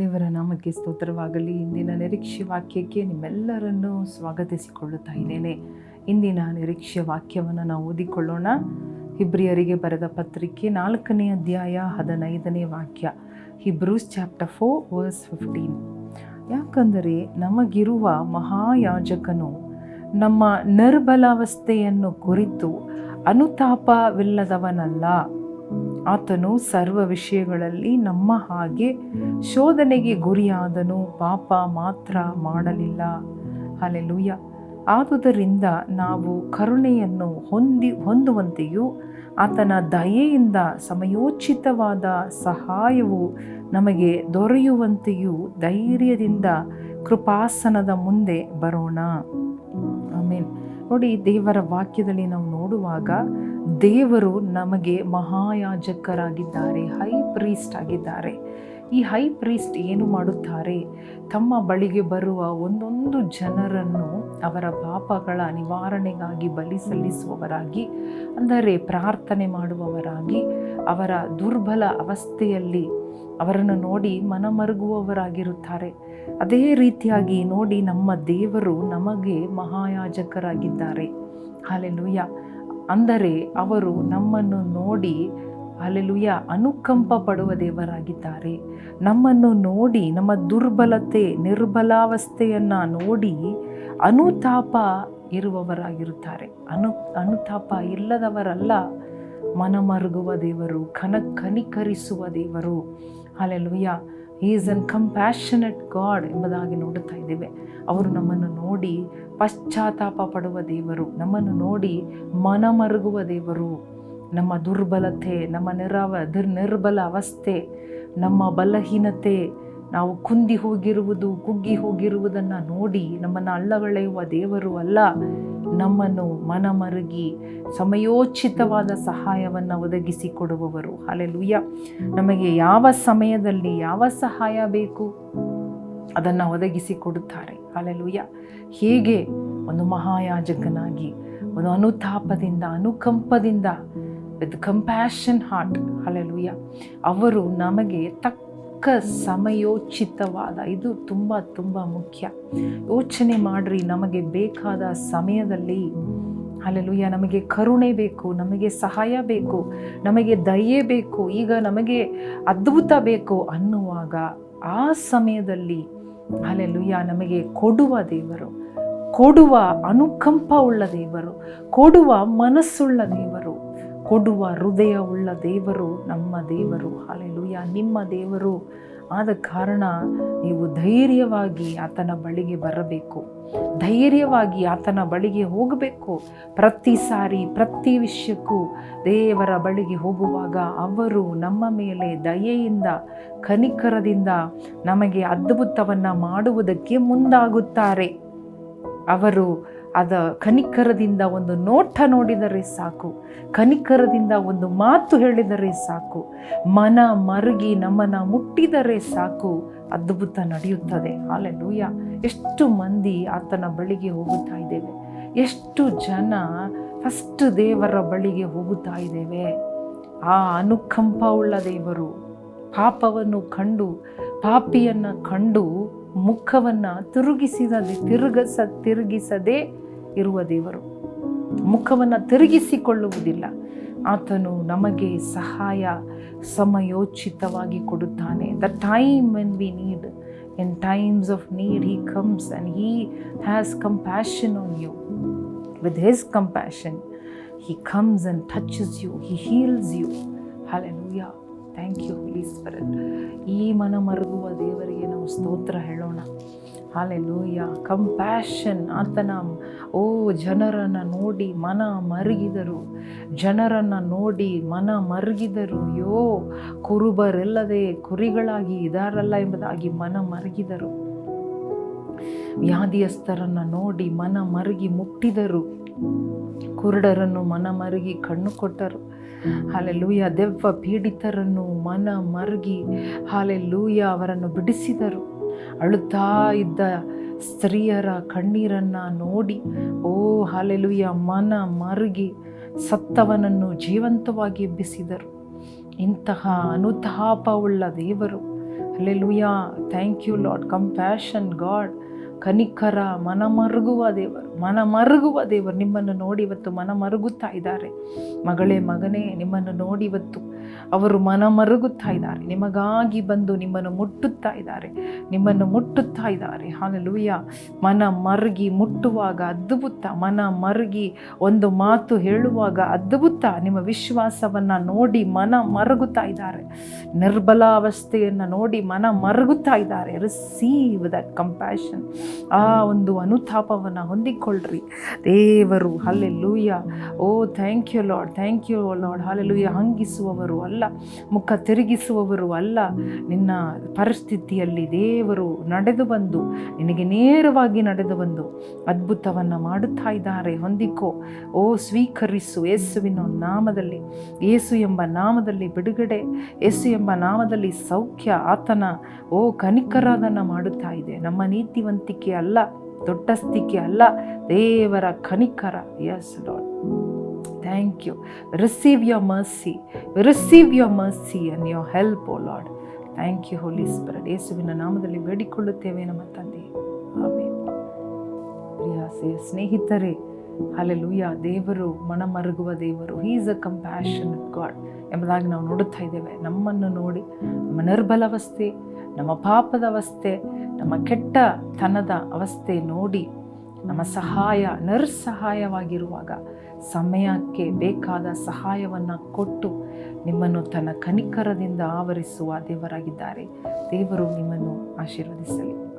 ದೇವರ ನಾಮಕ್ಕೆ ಸ್ತೋತ್ರವಾಗಲಿ. ಇಂದಿನ ನಿರೀಕ್ಷೆ ವಾಕ್ಯಕ್ಕೆ ನಿಮ್ಮೆಲ್ಲರನ್ನು ಸ್ವಾಗತಿಸಿಕೊಳ್ಳುತ್ತಾ ಇದ್ದೇನೆ. ಇಂದಿನ ನಿರೀಕ್ಷೆ ವಾಕ್ಯವನ್ನು ನಾವು ಓದಿಕೊಳ್ಳೋಣ. ಹಿಬ್ರಿಯರಿಗೆ ಬರೆದ ಪತ್ರಿಕೆ ನಾಲ್ಕನೇ ಅಧ್ಯಾಯ ಹದಿನೈದನೇ ವಾಕ್ಯ, Hebrews chapter four verse fifteen. ಯಾಕಂದರೆ ನಮಗಿರುವ ಮಹಾಯಾಜಕನು ನಮ್ಮ ನಿರ್ಬಲಾವಸ್ಥೆಯನ್ನು ಕುರಿತು ಅನುತಾಪವಿಲ್ಲದವನಲ್ಲ. ಆತನು ಸರ್ವ ವಿಷಯಗಳಲ್ಲಿ ನಮ್ಮ ಹಾಗೆ ಶೋಧನೆಗೆ ಗುರಿಯಾದನು, ಪಾಪ ಮಾತ್ರ ಮಾಡಲಿಲ್ಲ. ಅಲೆಲುಯ್ಯ ಆದುದರಿಂದ ನಾವು ಕರುಣೆಯನ್ನು ಹೊಂದಿ, ಹೊಂದುವಂತೆಯೂ ಆತನ ದಯೆಯಿಂದ ಸಮಯೋಚಿತವಾದ ಸಹಾಯವು ನಮಗೆ ದೊರೆಯುವಂತೆಯೂ ಧೈರ್ಯದಿಂದ ಕೃಪಾಸನದ ಮುಂದೆ ಬರೋಣ. ಆಮೇನ್. ನೋಡಿ ದೇವರ ವಾಕ್ಯದಲ್ಲಿ ನಾವು ನೋಡುವಾಗ ದೇವರು ನಮಗೆ ಮಹಾಯಾಜಕರಾಗಿದ್ದಾರೆ, ಹೈ ಪ್ರೀಸ್ಟ್ ಆಗಿದ್ದಾರೆ. ಈ ಹೈ ಪ್ರೀಸ್ಟ್ ಏನು ಮಾಡುತ್ತಾರೆ? ತಮ್ಮ ಬಳಿಗೆ ಬರುವ ಒಂದೊಂದು ಜನರನ್ನು ಅವರ ಪಾಪಗಳ ನಿವಾರಣೆಗಾಗಿ ಬಲಿ ಸಲ್ಲಿಸುವವರಾಗಿ, ಅಂದರೆ ಪ್ರಾರ್ಥನೆ ಮಾಡುವವರಾಗಿ, ಅವರ ದುರ್ಬಲ ಅವಸ್ಥೆಯಲ್ಲಿ ಅವರನ್ನು ನೋಡಿ ಮನಮರುಗುವವರಾಗಿರುತ್ತಾರೆ. ಅದೇ ರೀತಿಯಾಗಿ ನೋಡಿ ನಮ್ಮ ದೇವರು ನಮಗೆ ಮಹಾಯಾಜಕರಾಗಿದ್ದಾರೆ. ಹಾಲೆಲುಯ್ಯ ಅಂದರೆ ಅವರು ನಮ್ಮನ್ನು ನೋಡಿ ಅಲೆಲುಯ್ಯ ಅನುಕಂಪ ಪಡುವ ದೇವರಾಗಿದ್ದಾರೆ. ನಮ್ಮನ್ನು ನೋಡಿ, ನಮ್ಮ ದುರ್ಬಲತೆ, ನಿರ್ಬಲಾವಸ್ಥೆಯನ್ನು ನೋಡಿ ಅನುತಾಪ ಇರುವವರಾಗಿರುತ್ತಾರೆ. ಅನು, ಅನುತಾಪ ಇಲ್ಲದವರಲ್ಲ, ಮನಮರುಗುವ ದೇವರು ಕನ ಕನಿಕರಿಸುವ ದೇವರು hallelujah is an compassionate God ಎಂಬುದಾಗಿ ನೋಡುತ್ತಾ ಇದ್ದೇವೆ. ಅವರು ನಮ್ಮನ್ನು ನೋಡಿ ಪಶ್ಚಾತ್ತಾಪ ಪಡುವ ದೇವರು, ನಮ್ಮನ್ನು ನೋಡಿ ಮನಮರುಗುವ ದೇವರು. ನಮ್ಮ ದುರ್ಬಲತೆ, ನಮ್ಮ ನಿರವ ದುರ್ ನಿರ್ಬಲ ಅವಸ್ಥೆ, ನಮ್ಮ ಬಲಹೀನತೆ ನಾವು ಕುಂದಿ ಹೋಗಿರುವುದು, ಕುಗ್ಗಿ ಹೋಗಿರುವುದನ್ನು ನೋಡಿ ನಮ್ಮನ್ನು ಅಲ್ಲಗಳೆಯುವ ದೇವರು ಅಲ್ಲ. ನಮ್ಮನ್ನು ಮನಮರುಗಿ ಸಮಯೋಚಿತವಾದ ಸಹಾಯವನ್ನು ಒದಗಿಸಿಕೊಡುವವರು ಅಲ್ಲೆಲುಯ್ಯ ನಮಗೆ ಯಾವ ಸಮಯದಲ್ಲಿ ಯಾವ ಸಹಾಯ ಬೇಕು ಅದನ್ನು ಒದಗಿಸಿ ಕೊಡುತ್ತಾರೆ. ಅಲ್ಲೆಲುಯ್ಯ ಹೇಗೆ ಒಂದು ಮಹಾಯಾಜಕನಾಗಿ, ಒಂದು ಅನುತಾಪದಿಂದ, ಅನುಕಂಪದಿಂದ ವಿತ್ ಕಂಪ್ಯಾಷನ್ ಹಾರ್ಟ್ ಅಲ್ಲೆಲುಯ್ಯ ಅವರು ನಮಗೆ ತಕ್ಕ ಸಮಯೋಚಿತವಾದ ಇದು ತುಂಬ ತುಂಬ ಮುಖ್ಯ. ಯೋಚನೆ ಮಾಡ್ರಿ, ನಮಗೆ ಬೇಕಾದ ಸಮಯದಲ್ಲಿ. ಅಲ್ಲೆಲುಯ್ಯ ನಮಗೆ ಕರುಣೆ ಬೇಕು, ನಮಗೆ ಸಹಾಯ ಬೇಕು, ನಮಗೆ ದಯೆ ಬೇಕು, ಈಗ ನಮಗೆ ಅದ್ಭುತ ಬೇಕು ಅನ್ನುವಾಗ ಆ ಸಮಯದಲ್ಲಿ ಅಲ್ಲೆಲುಯ್ಯ ನಮಗೆ ಕೊಡುವ ದೇವರು, ಕೊಡುವ ಅನುಕಂಪ ಉಳ್ಳ ದೇವರು, ಕೊಡುವ ಮನಸ್ಸುಳ್ಳ ದೇವರು ಕೊಡುವ ಹೃದಯ ಉಳ್ಳ ದೇವರು ನಮ್ಮ ದೇವರು. ಹಾಲೆಲುಯ್ಯ ನಿಮ್ಮ ದೇವರು. ಆದ ಕಾರಣ ನೀವು ಧೈರ್ಯವಾಗಿ ಆತನ ಬಳಿಗೆ ಬರಬೇಕು. ಧೈರ್ಯವಾಗಿ ಆತನ ಬಳಿಗೆ ಹೋಗಬೇಕು. ಪ್ರತಿ ಸಾರಿ, ಪ್ರತಿ ವಿಷಯಕ್ಕೂ ದೇವರ ಬಳಿಗೆ ಹೋಗುವಾಗ ಅವರು ನಮ್ಮ ಮೇಲೆ ದಯೆಯಿಂದ, ಕನಿಕರದಿಂದ ನಮಗೆ ಅದ್ಭುತವನ್ನು ಮಾಡುವುದಕ್ಕೆ ಮುಂದಾಗುತ್ತಾರೆ. ಅವರು ಅದ ಕನಿಕರದಿಂದ ಒಂದು ನೋಟ ನೋಡಿದರೆ ಸಾಕು. ಕನಿಕರದಿಂದ ಒಂದು ಮಾತು ಹೇಳಿದರೆ ಸಾಕು. ಮನ ಮರುಗಿ ನಮ್ಮನ ಮುಟ್ಟಿದರೆ ಸಾಕು. ಅದ್ಭುತ ನಡೆಯುತ್ತದೆ. ಅಲ್ಲೆಲೂಯ ಎಷ್ಟು ಮಂದಿ ಆತನ ಬಳಿಗೆ ಹೋಗುತ್ತಾ ಇದ್ದೇವೆ. ಎಷ್ಟು ಜನ ಫಸ್ಟ್ ದೇವರ ಬಳಿಗೆ ಹೋಗುತ್ತಾ ಇದ್ದೇವೆ. ಆ ಅನುಕಂಪ ಉಳ್ಳ ದೇವರು ಪಾಪವನ್ನು ಕಂಡು ಪಾಪಿಯನ್ನು ಕಂಡು ಮುಖವನ್ನು ತಿರುಗಿಸಿದ ತಿರುಗಸ ತಿರುಗಿಸದೇ ಇರುವ ದೇವರು. ಮುಖವನ್ನು ತಿರುಗಿಸಿಕೊಳ್ಳುವುದಿಲ್ಲ. ಆತನು ನಮಗೆ ಸಹಾಯ ಸಮಯೋಚಿತವಾಗಿ ಕೊಡುತ್ತಾನೆ. The time when we need in times of need he comes and he has compassion on you with his compassion he comes and touches you he heals you hallelujah thank you holy spirit ಈ ಮನ ಮರುಗುವ ದೇವರಿಗೆ ನಾವು ಸ್ತೋತ್ರ ಹೇಳೋಣ. Hallelujah compassion ಆತನ, ಓ, ಜನರನ್ನು ನೋಡಿ ಮನ ಮರುಗಿದರು. ಜನರನ್ನು ನೋಡಿ ಮನ ಮರುಗಿದರು. ಯೋ ಕುರುಬರೆಲ್ಲದೆ ಕುರಿಗಳಾಗಿ ಇದಾರಲ್ಲ ಎಂಬುದಾಗಿ ಮನ ಮರುಗಿದರು. ವ್ಯಾಧಿಯಸ್ಥರನ್ನು ನೋಡಿ ಮನ ಮರುಗಿ ಮುಟ್ಟಿದರು. ಕುರುಡರನ್ನು ಮನ ಮರುಗಿ ಕಣ್ಣು ಕೊಟ್ಟರು. ಹಾಲೆ ಲೂಯ ದೆವ್ವ ಪೀಡಿತರನ್ನು ಮನ ಮರುಗಿ ಹಾಲೆ ಲೂಯ ಅವರನ್ನು ಬಿಡಿಸಿದರು. ಅಳುತ್ತಾ ಇದ್ದ ಸ್ತ್ರೀಯರ ಕಣ್ಣೀರನ್ನು ನೋಡಿ, ಓ ಹಾಲೆಲುಯ ಮನ ಮರುಗಿ, ಸತ್ತವನನ್ನು ಜೀವಂತವಾಗಿ ಎಬ್ಬಿಸಿದರು. ಇಂತಹ ಅನುತಾಪವುಳ್ಳ ದೇವರು. Alleluia thank you lord compassion God. ಕನಿಕರ ಮನ ಮರುಗುವ ದೇವರು ಮನ ಮರುಗುವ ದೇವರು ನಿಮ್ಮನ್ನು ನೋಡಿ ಇವತ್ತು ಮನ ಮರುಗುತ್ತಾ ಇದ್ದಾರೆ. ಮಗಳೇ, ಮಗನೇ, ನಿಮ್ಮನ್ನು ನೋಡಿ ಇವತ್ತು ಅವರು ಮನ ಮರುಗುತ್ತಾ ಇದ್ದಾರೆ. ನಿಮಗಾಗಿ ಬಂದು ನಿಮ್ಮನ್ನು ಮುಟ್ಟುತ್ತಾ ಇದ್ದಾರೆ. ನಿಮ್ಮನ್ನು ಮುಟ್ಟುತ್ತಾ ಇದ್ದಾರೆ. ಹಾಲೆಲೂಯ ಮನ ಮರುಗಿ ಮುಟ್ಟುವಾಗ ಅದ್ಭುತ. ಮನ ಮರುಗಿ ಒಂದು ಮಾತು ಹೇಳುವಾಗ ಅದ್ಭುತ. ನಿಮ್ಮ ವಿಶ್ವಾಸವನ್ನು ನೋಡಿ ಮನ ಮರುಗುತ್ತಾ ಇದ್ದಾರೆ. ನಿರ್ಬಲಾವಸ್ಥೆಯನ್ನು ನೋಡಿ ಮನ ಮರುಗುತ್ತಾ ಇದ್ದಾರೆ. ರಿಸೀವ್ ದಟ್ ಕಂಪ್ಯಾಷನ್ ಆ ಒಂದು ಅನುತಾಪವನ್ನು ಹೊಂದಿಕೊಳ್ಳ್ರಿ. ದೇವರು, hallelujah. Oh thank you lord thank you lord ಲೂಯ್ಯ ಹಂಗಿಸುವವರು ಅಲ್ಲ. ಮುಖ ತಿರುಗಿಸುವವರು ಅಲ್ಲ. ನಿನ್ನ ಪರಿಸ್ಥಿತಿಯಲ್ಲಿ ದೇವರು ನಡೆದು ಬಂದು, ನಿನಗೆ ನೇರವಾಗಿ ನಡೆದು ಬಂದು ಅದ್ಭುತವನ್ನು ಮಾಡುತ್ತಾ ಇದ್ದಾರೆ. ಹೊಂದಿಕೋ. ಓ, ಸ್ವೀಕರಿಸು ಯೇಸುವಿನ ನಾಮದಲ್ಲಿ. ಏಸು ಎಂಬ ನಾಮದಲ್ಲಿ ಬಿಡುಗಡೆ. ಯೇಸು ಎಂಬ ನಾಮದಲ್ಲಿ ಸೌಖ್ಯ, ಆತನ, ಓ ಕನಿಕರಾದನ್ನು ಮಾಡುತ್ತಾ ಇದೆ. ನಮ್ಮ ನೀತಿವಂತಿಕೆ ಅಲ್ಲ ದೊಡ್ಡಸ್ತಿಕೆ ಅಲ್ಲ, ದೇವರ ಕನಿಕರ. S dot thank you receive your mercy receive your mercy and your help oh lord thank you holy spirit ಯೇಸುವಿನ ನಾಮದಲ್ಲಿ ಬೇಡಿಕೊಳ್ಳುತ್ತೇವೆ ನಮ್ಮ ತಂದೆ. ಆಮೇಲೆ ಸ್ನೇಹಿತರೇ ಸ್ನೇಹಿತರೆ ದೇವರು ಮನ ಮರಗುವ ದೇವರು ಈಸ್ ಅ ಕಂಪ್ಯಾಷನ್ ಗಾಡ್ ಎಂಬುದಾಗಿ ನಾವು ನೋಡುತ್ತಾ ಇದ್ದೇವೆ. ನಮ್ಮನ್ನು ನೋಡಿ, ನಮ್ಮ ನಿರ್ಬಲವಸ್ಥೆ ನಮ್ಮ ಪಾಪದ ಅವಸ್ಥೆ ನಮ್ಮ ಕೆಟ್ಟ ತನದ ಅವಸ್ಥೆ ನೋಡಿ, ನಮ್ಮ ಸಹಾಯ ನಿಸ್ಸಹಾಯವಾಗಿರುವಾಗ ಸಮಯಕ್ಕೆ ಬೇಕಾದ ಸಹಾಯವನ್ನು ಕೊಟ್ಟು ನಿಮ್ಮನ್ನು ತನ್ನ ಕನಿಕರದಿಂದ ಆವರಿಸುವ ದೇವರಾಗಿದ್ದಾರೆ. ದೇವರು ನಿಮ್ಮನ್ನು ಆಶೀರ್ವದಿಸಲಿ.